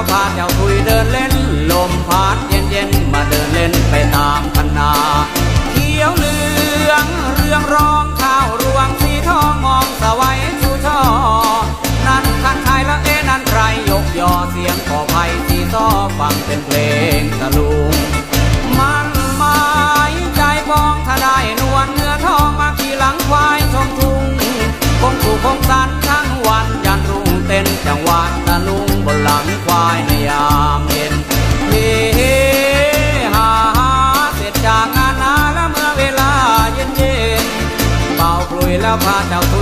าพาเจ้าคุยเดินเล่น ลมพัดเย็นเย็นมาเดินเล่นไปตามพันนาเขียวเหลือง เรื่องร้องข้าวรวงสีทองมองสวัยชูช่อนั่นคันไทยละเอ๊นั่นใครยกยอเสียงขอภัยที่ต้อฟังเป็นเพลง วายในยามเย็นเฮหาเสร็จจากงานนาแล้วเมื่อเวลาเย็นเย็นเป่าคลุยแล้วพาเจ้าทุ